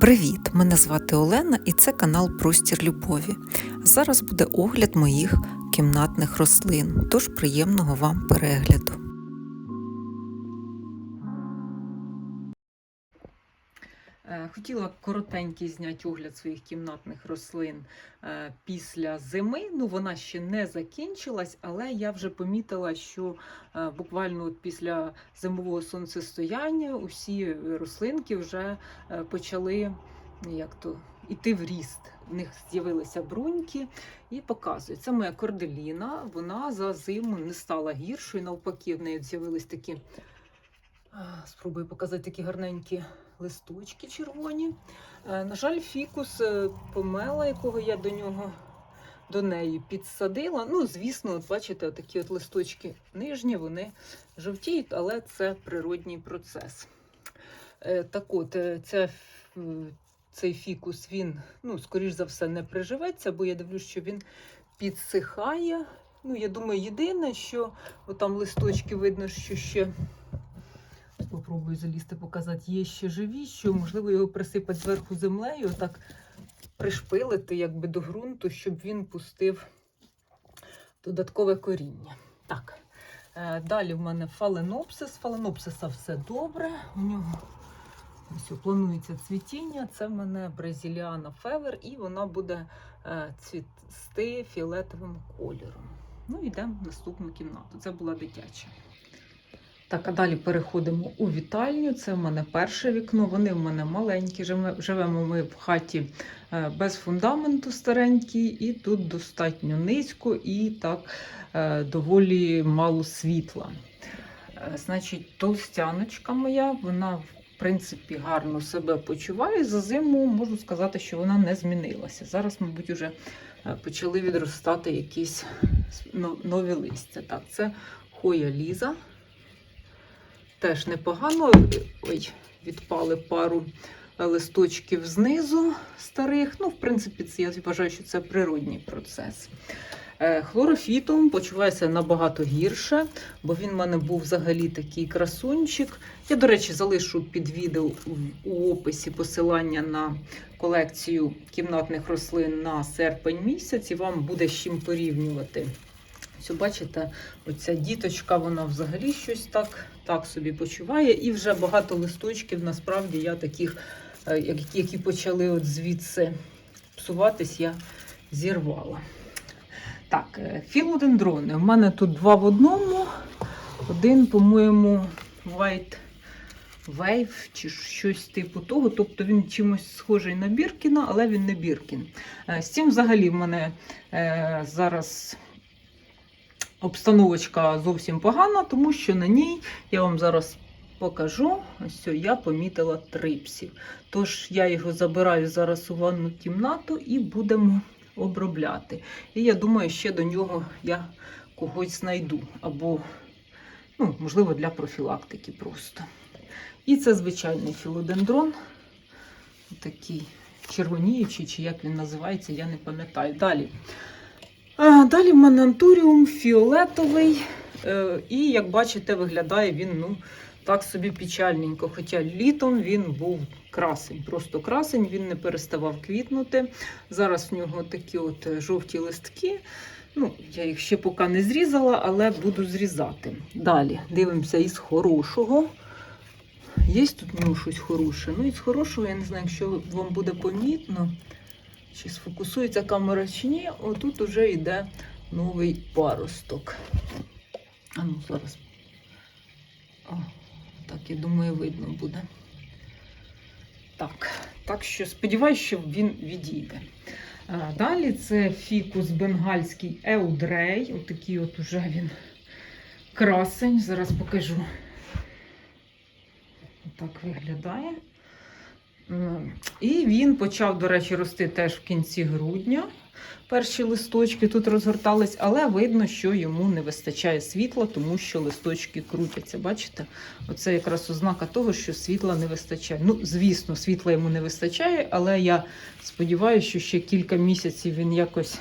Привіт! Мене звати Олена і це канал Простір Любові. Зараз буде огляд моїх кімнатних рослин, тож приємного вам перегляду. Хотіла коротенький зняти огляд своїх кімнатних рослин е, після зими. Ну, вона ще не закінчилась, але я вже помітила, що е, буквально от після зимового сонцестояння усі рослинки вже е, почали як то, іти в ріст. В них з'явилися бруньки і показують. Це моя корделіна. Вона за зиму не стала гіршою. Навпаки, в неї з'явились такі. Спробую показати такі гарненькі листочки червоні. Е, На жаль, фікус е, помела, якого я до нього до неї підсадила. Ну, звісно, от бачите, такі от листочки нижні, вони жовтіють, але це природній процес. Е, Так от, це, цей фікус, він, ну, скоріш за все, не приживеться, бо я дивлюсь, що він підсихає. Ну, я думаю, єдине, що там листочки видно, що ще Попробую залізти, показати, є ще живі, що можливо його присипати зверху землею, так пришпилити якби до ґрунту, щоб він пустив додаткове коріння. Так. е, Далі в мене фаленопсис. Фаленопсиса все добре. У нього ось планується цвітіння. Це в мене бразиліана февер, і вона буде е, цвісти фіолетовим кольором. Ну, йдемо в наступну кімнату. Це була дитяча. Так, а далі переходимо у вітальню. Це в мене перше вікно. Вони в мене маленькі. Живемо ми в хаті е, без фундаменту старенький, і тут достатньо низько і так е, доволі мало світла. Е, Значить, толстяночка моя, вона в принципі гарно себе почуває. За зиму можу сказати, що вона не змінилася. Зараз, мабуть, вже почали відростати якісь нові листя. Так, це хоя ліза. Теж непогано. Ой, відпали пару листочків знизу старих. Ну, в принципі, це я вважаю, що це природній процес. Е, Хлорофітом почувається набагато гірше, бо він в мене був взагалі такий красунчик. Я, до речі, залишу під відео у- у описі посилання на колекцію кімнатних рослин на серпень місяць, і вам буде з чим порівнювати. Ось, бачите, оця діточка, вона взагалі щось так, так собі почуває. І вже багато листочків, насправді, я таких, е, які, почали от звідси псуватись, я зірвала. Так, е, філодендрони. У мене тут два в одному. Один, по-моєму, White Wave чи щось типу того. Тобто він чимось схожий на Біркіна, але він не Біркін. Е, З цим взагалі в мене зараз обстановочка зовсім погана, тому що на ній я вам зараз покажу. Ось я помітила трипсів. Tож я його забираю зараз у ванну кімнату і будемо обробляти. І я думаю, ще до нього я когось знайду. Або, ну, можливо, для профілактики просто. І це звичайний філодендрон. Такий червоніючий, чи як він називається, я не пам'ятаю. Далі. Далі в мене антуріум фіолетовий. Е, І, як бачите, виглядає він ну, так собі печальненько. Хоча літом він був красень, просто красень, він не переставав квітнути. Зараз в нього такі от е, жовті листки. Ну, я їх ще поки не зрізала, але буду зрізати. Далі дивимося із хорошого. Є тут в нього щось хороше. Ну, із хорошого, я не знаю, якщо вам буде помітно, чи сфокусується камера чи ні, отут уже йде новий паросток. А ну зараз. О, так, я думаю, видно буде. Так, так що сподіваюся, що він відійде. Далі це фікус бенгальський Еудрей. Отакий от уже він красень. Зараз покажу. Так виглядає. М, І він почав, до речі, рости теж в кінці грудня. Перші листочки тут розгортались, але видно, що йому не вистачає світла, тому що листочки крутяться. Бачите? Оце якраз ознака того, що світла не вистачає. Ну, звісно, світла йому не вистачає, але я сподіваюся, що ще кілька місяців він якось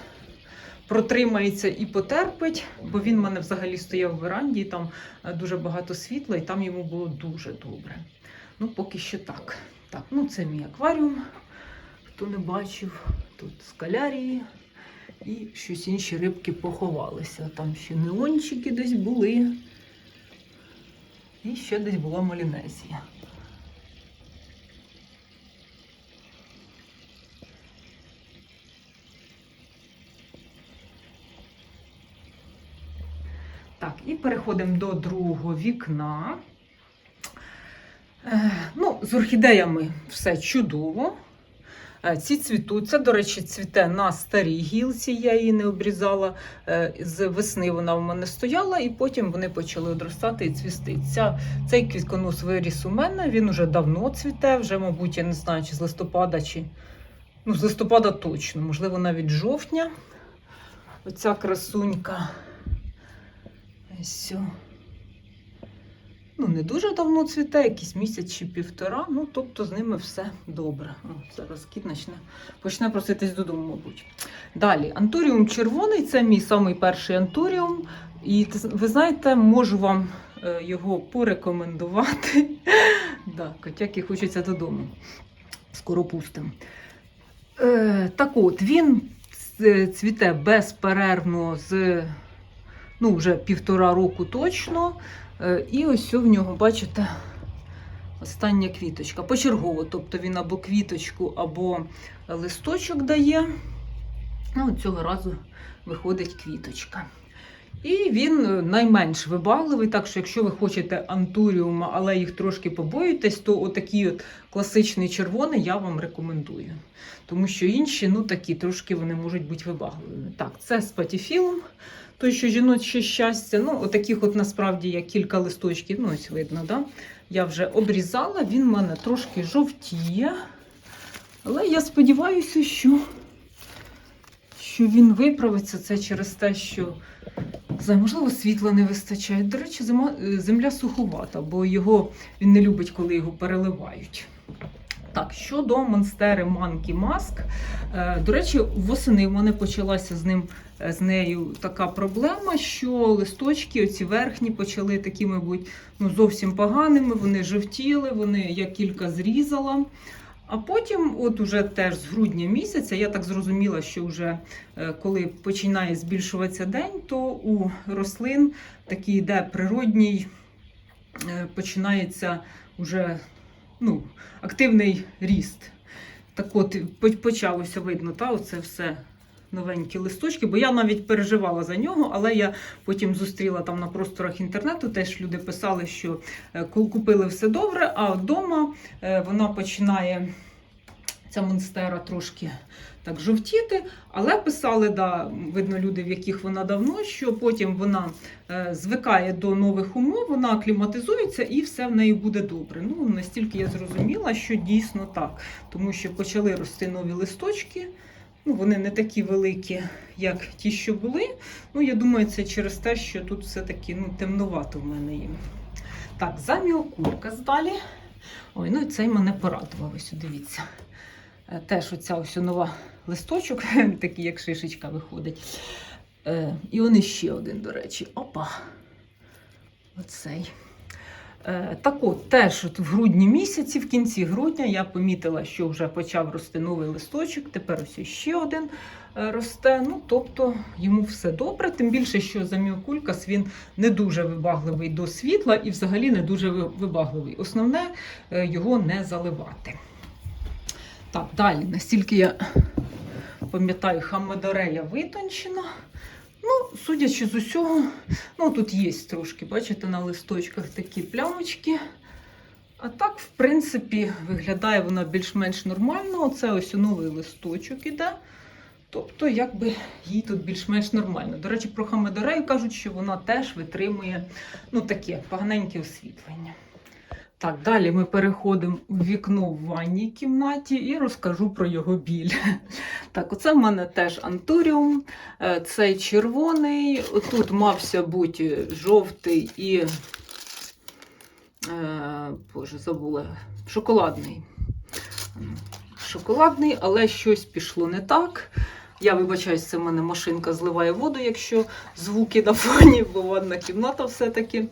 протримається і потерпить, бо він в мене взагалі стояв в веранді, і там е, дуже багато світла, і там йому було дуже добре. Ну, поки що так. Так, ну це мій акваріум. Хто не бачив, тут скалярії і щось інші рибки поховалися. Там ще неончики десь були. І ще десь була малінезія. Так, і переходимо до другого вікна. Е, Ну, з орхідеями все чудово. Е, Ці цвітуть. Це, до речі, цвіте на старій гілці, я її не обрізала. Е, З весни вона в мене стояла, і потім вони почали одростати і цвісти. Ця, цей квітконос виріс у мене, він уже давно цвіте, вже, мабуть, я не знаю, чи з листопада, чи ну, з листопада точно, можливо, навіть жовтня. Оця красунька. Ось. Ну, не дуже давно цвіте, якийсь місяць чи півтора. Ну, тобто з ними все добре. О, зараз кіт почне, почне проситись додому, мабуть. Далі, антуріум червоний це мій самий перший антуріум. І ви знаєте, можу вам е, його порекомендувати. да, котяки хочеться додому. Скоро пустимо. Е, так от, він цвіте безперервно з ну, вже півтора року точно. Е, І ось в нього, бачите, остання квіточка. Почергово, тобто він або квіточку, або листочок дає. Ну, цього разу виходить квіточка. І він е, найменш вибагливий, так що якщо ви хочете антуріума, але їх трошки побоїтесь, то отакий от класичний червоний я вам рекомендую. Тому що інші, ну такі, трошки вони можуть бути вибагливими. Так, це спатіфілум, той, що жіноче щастя. Ну, отаких от насправді є кілька листочків, ну ось видно, да? я вже обрізала, він в мене трошки жовтіє. Але я сподіваюся, що, що він виправиться це через те, що можливо, світла не вистачає. До речі, е, земля суховата, бо його він не любить, коли його переливають. Так, щодо монстери Monkey Mask, е, до речі, восени в мене почалася з ним е, з нею така проблема, що листочки, оці верхні, почали такі, мабуть, ну, зовсім поганими. Вони жовтіли, вони я кілька зрізала. А потім, от уже теж з грудня місяця, я так зрозуміла, що вже е, коли починає збільшуватися день, то у рослин такий йде природній, починається вже ну, активний ріст. Так от почалося видно, та, оце все новенькі листочки, бо я навіть переживала за нього, але я потім зустріла там на просторах інтернету, теж люди писали, що е, купили все добре, а вдома е, вона починає, ця монстера трошки так жовтіти, але писали, да, видно, люди, в яких вона давно, що потім вона е, звикає до нових умов, вона акліматизується і все в неї буде добре. Ну, настільки я зрозуміла, що дійсно так, тому що почали рости нові листочки. Ну, вони не такі великі, як ті, що були. Ну, я думаю, це через те, що тут все-таки ну, темновато в мене їм. Так, заміокурка здалі. Ой, ну і цей мене порадував. Ось дивіться. Е, Теж оця ось нова листочок, такий, як шишечка виходить. Е, І он іще один, до речі. Опа. Оцей. Е, Так от, теж от в грудні місяці, в кінці грудня, я помітила, що вже почав рости новий листочок. Тепер ось ще один росте. Ну, тобто йому все добре. Тим більше, що заміокулькас він не дуже вибагливий до світла і взагалі не дуже вибагливий. Основне його не заливати. Так, далі, настільки я пам'ятаю, хамедорея витончена. Ну, судячи з усього, ну тут є трошки, бачите, на листочках такі плямочки. А так, в принципі, виглядає вона більш-менш нормально. Оце ось новий листочок іде. Тобто, якби їй тут більш-менш нормально. До речі, про хамедорею кажуть, що вона теж витримує ну, таке поганеньке освітлення. Так, далі ми переходимо в вікно в ванній кімнаті і розкажу про його біль. Так, оце в мене теж антуріум. Е, Цей червоний. Тут мався бути жовтий і. Е, Боже, забула. Шоколадний. Шоколадний, але щось пішло не так. Я вибачаюсь, це в мене машинка зливає воду, якщо звуки на фоні, бо ванна кімната все-таки.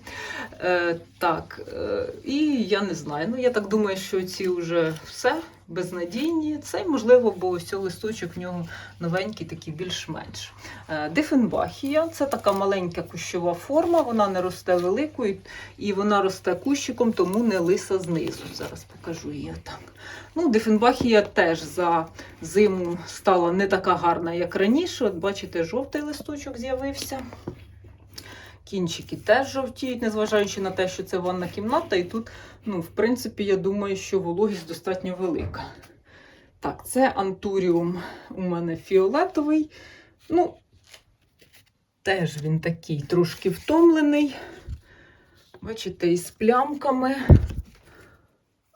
Е, так. Е, і я не знаю. Ну, я так думаю, що ці вже все безнадійні. Це можливо, бо ось листочок в нього новенький, такий більш-менш. Е, Дифенбахія це така маленька кущова форма, вона не росте великою і вона росте кущиком, тому не лиса знизу. Зараз покажу її так. Ну, Дифенбахія теж за зиму стала не така гарна, як раніше. От бачите, жовтий листочок з'явився. Кінчики теж жовтіють, незважаючи на те, що це ванна кімната, і тут, ну, в принципі, я думаю, що вологість достатньо велика. Так, це антуріум у мене фіолетовий. Ну, теж він такий трошки втомлений. Бачите, із плямками.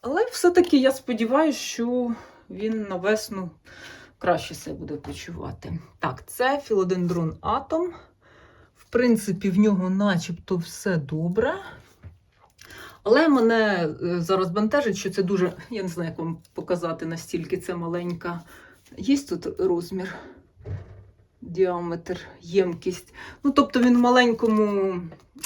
Але все-таки я сподіваюся, що він на весну краще себе буде почувати. Так, це філодендрон атом. В принципі, в нього начебто все добре. Але мене е, зараз бентежить, що це дуже, я не знаю, як вам показати настільки це маленька. Є тут розмір, діаметр, ємкість. Ну, тобто він в маленькому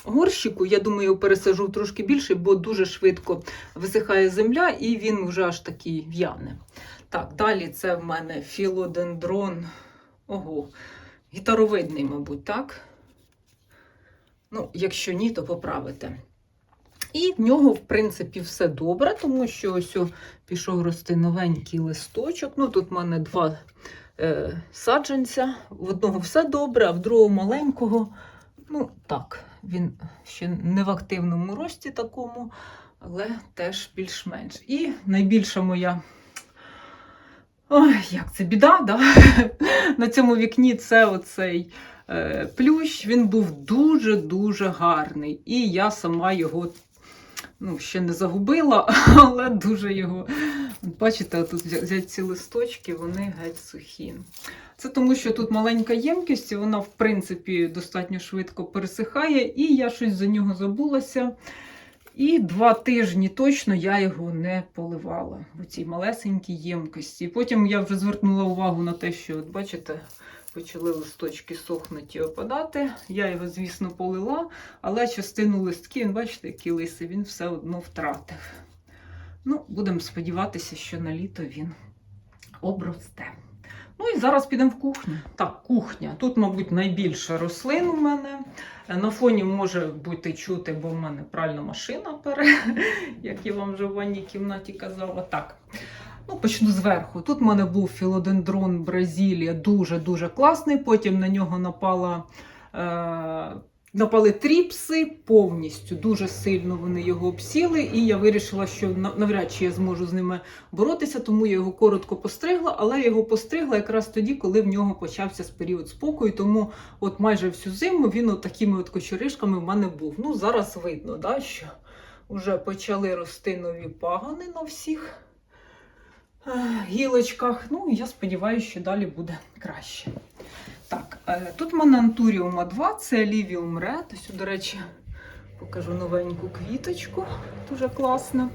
горщику, я думаю, його пересажу трошки більше, бо дуже швидко висихає земля і він вже аж такий в'яне. Так, далі це в мене філодендрон. Ого, гітаровидний, мабуть, так? Ну, якщо ні, то поправите. І в нього, в принципі, все добре, тому що ось пішов рости новенький листочок. Ну, тут в мене два е, саджанця. В одного все добре, а в другого маленького. Ну, так, він ще не в активному рості такому, але теж більш-менш. І найбільша моя. Ой, як це біда, да? на цьому вікні це оцей плющ. Він був дуже-дуже гарний. І я сама його ну, ще не загубила, але дуже його. Бачите, тут взяти ці листочки, вони геть сухі. Це тому, що тут маленька ємкість, і вона, в принципі, достатньо швидко пересихає, і я щось за нього забулася. І два тижні точно я його не поливала в цій малесенькій ємкості. Потім я вже звернула увагу на те, що, от бачите, почали листочки сохнути і опадати. Я його, звісно, полила, але частину листків, бачите, які лиси, він все одно втратив. Ну, будемо сподіватися, що на літо він обросте. Ну і зараз підемо в кухню. Так, кухня. Тут, мабуть, найбільше рослин у мене. На фоні може бути чути, бо в мене пральна машина пере, як я вам вже в ванній кімнаті казала. Так. Ну, почну зверху. Тут в мене був філодендрон Бразилія, дуже-дуже класний. Потім на нього напала, е, напали тріпси повністю. Дуже сильно вони його обсіли, і я вирішила, що навряд чи я зможу з ними боротися, тому я його коротко постригла, але я його постригла якраз тоді, коли в нього почався період спокою. Тому от майже всю зиму він от такими от кочеришками в мене був. Ну, зараз видно, да, що вже почали рости нові пагани на всіх гілочках. Ну, я сподіваюся, що далі буде краще. Так, е, тут в мене антуріума 2, це Лівіум ред. Ось, до речі, покажу новеньку квіточку, дуже класна.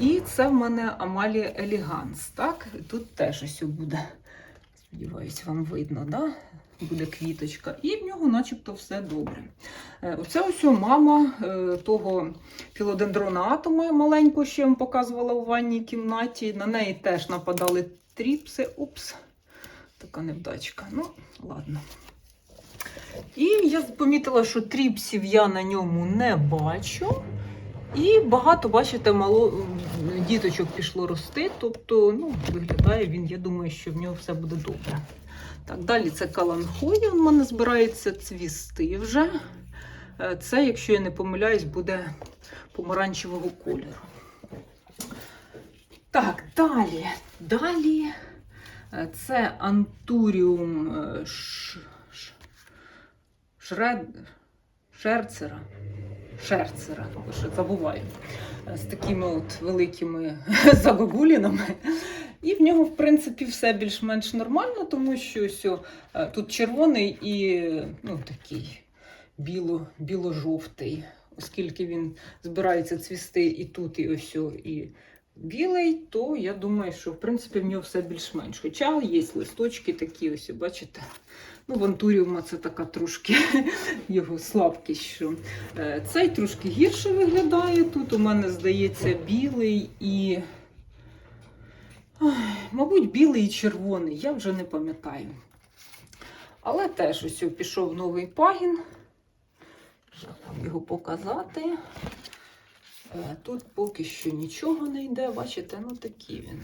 І це в мене Амалія Еліганс. Так, тут теж ось буде. Сподіваюсь, вам видно, да? Буде квіточка. І в нього начебто все добре. Е, Оце ось мама е, того філодендрона атома маленького, що я вам показувала у ванній кімнаті. На неї теж нападали тріпси. Упс, така невдачка. Ну, ладно. І я помітила, що тріпсів я на ньому не бачу. І багато, бачите, мало діточок пішло рости. Тобто, ну, виглядає він, я думаю, що в нього все буде добре. Так, далі це каланхоя, у мене збирається цвісти вже. Е, Це, якщо я не помиляюсь, буде помаранчевого кольору. Так, далі. Далі е, це антуріум е, ш, ш, шред, шерцера. Шерцера, забуваю. З такими от великими загогулінами. І в нього, в принципі, все більш-менш нормально, тому що ось, е, тут червоний і ну, такий біло, біло-жовтий, оскільки він збирається цвісти і тут, і ось, і білий, то я думаю, що в принципі в нього все більш-менш. Хоча є листочки такі, ось, бачите. Ну, в антуріума це така трошки його слабкість. Що. Е, Цей трошки гірше виглядає. Тут у мене здається білий і. Мабуть, білий і червоний, я вже не пам'ятаю. Але теж ось пішов новий пагін. Як його показати? Е, Тут поки що нічого не йде, бачите, ну такий він.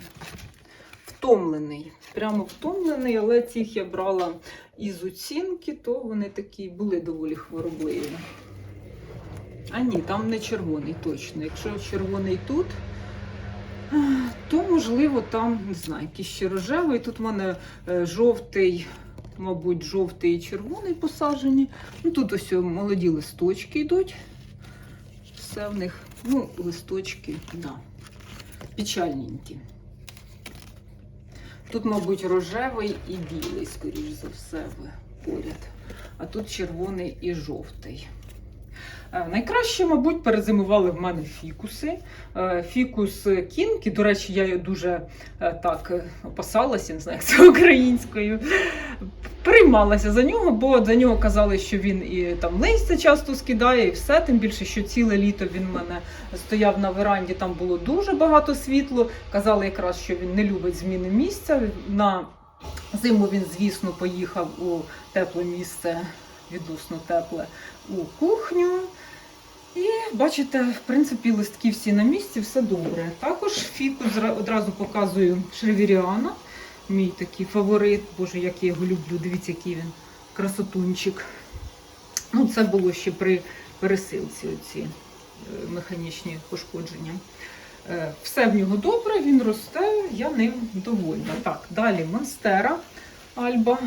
Втомлений. Прямо втомлений, але цих я брала із оцінки, то вони такі були доволі хворобливі. А ні, там не червоний точно. Якщо червоний тут, то можливо там, не знаю, якийсь ще рожевий. Тут в мене е, жовтий, мабуть, жовтий і червоний посаджені. Ну, тут ось молоді листочки йдуть. Все в них, ну, листочки, да, печальненькі. Тут, мабуть, рожевий і білий, скоріш за все, поряд. А тут червоний і жовтий. Е, Найкраще, мабуть, перезимували в мене фікуси. Е, Фікус кінки, до речі, я її дуже е, так опасалася, не знаю, як це українською. Приймалася за нього, бо за нього казали, що він і там листя часто скидає, і все. Тим більше, що ціле літо він в мене стояв на веранді, там було дуже багато світло. Казали якраз, що він не любить зміни місця. На зиму він, звісно, поїхав у тепле місце, відносно тепле, у кухню. І бачите, в принципі, листки всі на місці, все добре. Також фіку одразу показую Шревіріана. Мій такий фаворит. Боже, як я його люблю. Дивіться, який він красотунчик. Ну, це було ще при пересилці оці е, механічні пошкодження. Е, Все в нього добре, він росте, я ним довольна. Так, далі Монстера Альба.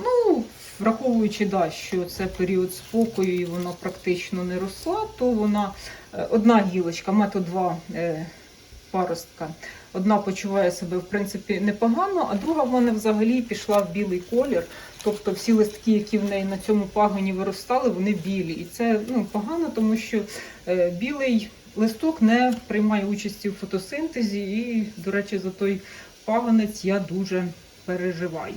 Ну, враховуючи, да, що це період спокою і вона практично не росла, то вона е, одна гілочка, метод два е, паростка. Одна почуває себе в принципі непогано, а друга в мене взагалі пішла в білий колір. Тобто всі листки, які в неї на цьому пагоні виростали, вони білі. І це ну, погано, тому що е, білий листок не приймає участі в фотосинтезі. І, до речі, за той пагонець я дуже переживаю.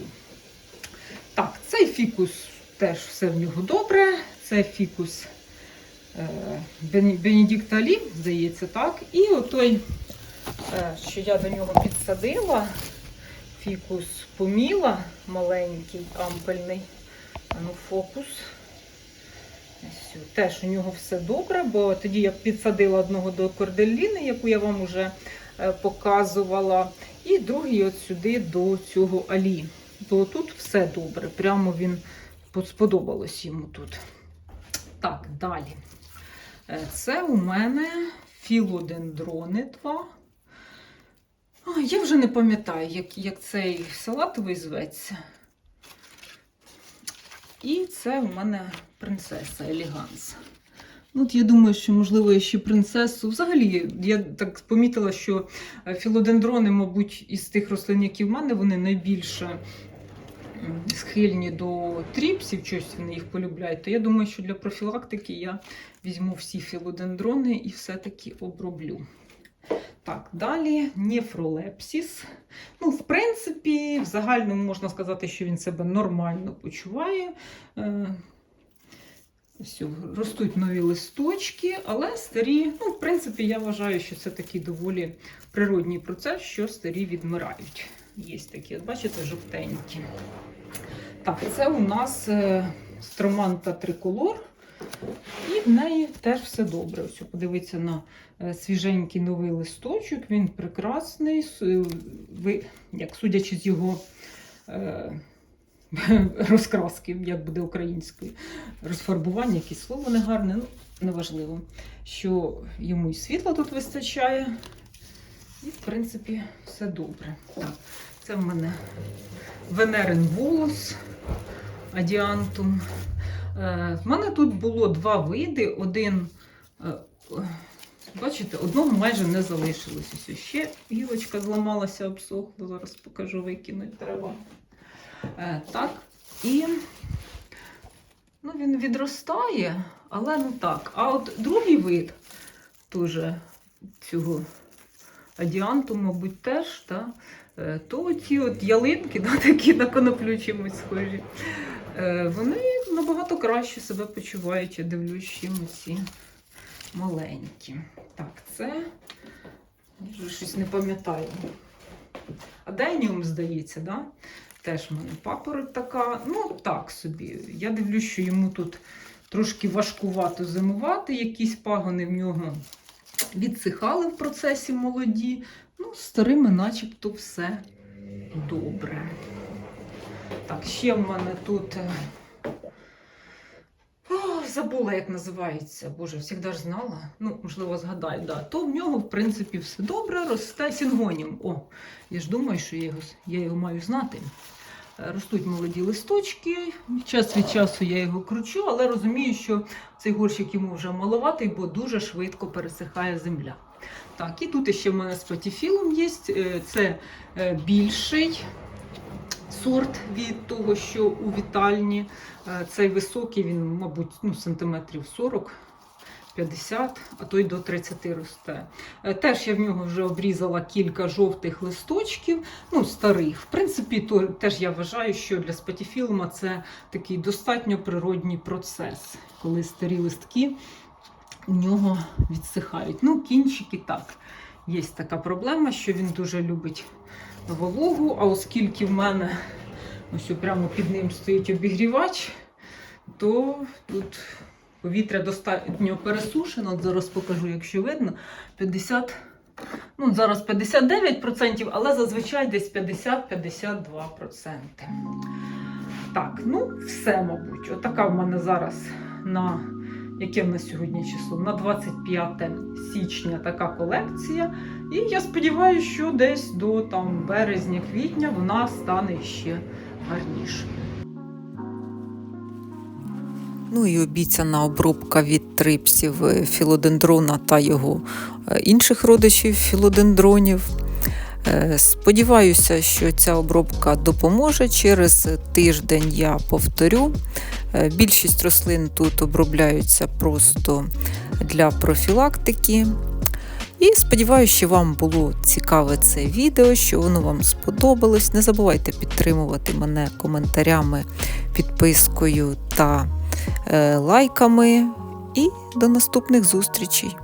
Так, цей фікус теж все в нього добре. Це фікус е, Бен- Бенедикта Алі, здається, так. І отой, е, що я до нього підсадила, фікус поміла, маленький, ампельний. Ну, фокус. Теж у нього все добре, бо тоді я підсадила одного до корделіни, яку я вам вже е, показувала, і другий от сюди до цього алі. То тут все добре. Прямо він сподобалось йому тут. Так, далі. Е, Це у мене філодендрони 2. А, я вже не пам'ятаю, як, як цей салатовий зветься. І це у мене принцеса Еліганс. Ну, От я думаю, що, можливо, я ще принцесу. Взагалі, я так помітила, що е, філодендрони, мабуть, із тих рослин, які в мене, вони найбільше схильні до тріпсів, щось вони їх полюбляють. То я думаю, що для профілактики я візьму всі філодендрони і все-таки оброблю. Так, далі нефролепсіс. Ну, в принципі, в загальному можна сказати, що він себе нормально почуває. Е, Ось, ростуть нові листочки, але старі, ну, в принципі, я вважаю, що це такий доволі природній процес, що старі відмирають. Є такі, от бачите, жовтенькі. Так, це у нас е, строманта триколор. І в неї теж все добре. Ось подивіться на е, свіженький новий листочок. Він прекрасний. Е, Ви, як судячи з його е, розкраски, як буде українською, розфарбування, якесь слово негарне, ну, неважливо. Що йому і світла тут вистачає. І, в принципі, все добре. Так, це в мене Венерин волос, адіантум. Е, В мене тут було два види. Один, е, бачите, одного майже не залишилося. Ось ще гілочка зламалася, обсохла. Зараз покажу, викинуть треба. Е, Так, і ну, він відростає, але ну так. А от другий вид теж цього адіанту, мабуть, теж, та, е, то ці от ялинки, да, такі на коноплю чимось схожі, е, вони набагато краще себе почувають, я дивлюсь, чим ці маленькі. Так, це я вже щось не пам'ятаю. Аденіум, здається, да? теж в мене папороть така. Ну, так собі. Я дивлюсь, що йому тут трошки важкувато зимувати, якісь пагони в нього відсихали в процесі молоді. Ну, з старими начебто все добре. Так, ще в мене тут. е, забула, як називається. Боже, завжди ж знала. Ну, можливо, згадаю, да. То в нього, в принципі, все добре, росте сінгонім. О, я ж думаю, що я його, я його маю знати. Е, Ростуть молоді листочки. Час від часу я його кручу, але розумію, що цей горщик йому вже маловатий, бо дуже швидко пересихає земля. Так, і тут ще в мене з є. Е, Це е, більший сорт від того, що у вітальні. Е, Цей високий, він, мабуть, ну, сантиметрів 40. 50, а то й до 30 росте. Теж я в нього вже обрізала кілька жовтих листочків, ну, старих. В принципі, то теж я вважаю, що для спатіфілма це такий достатньо природній процес, коли старі листки у нього відсихають. Ну, кінчики так. Є така проблема, що він дуже любить вологу, а оскільки в мене ось прямо під ним стоїть обігрівач, то тут повітря достатньо пересушено. Зараз покажу, якщо видно, 50, ну зараз 59%, але зазвичай десь 50-52%. Так, ну все, мабуть. Отака в мене зараз на яке в нас сьогодні число? На 25 січня така колекція. І я сподіваюся, що десь до там березня-квітня вона стане ще гарнішою. Ну і обіцяна обробка від трипсів е, філодендрона та його е, інших родичів філодендронів. Е, Сподіваюся, що ця обробка допоможе. Через тиждень я повторю. Е, Більшість рослин тут обробляються просто для профілактики. І сподіваюся, що вам було цікаве це відео, що воно вам сподобалось. Не забувайте підтримувати мене коментарями, підпискою та е, лайками. І до наступних зустрічей!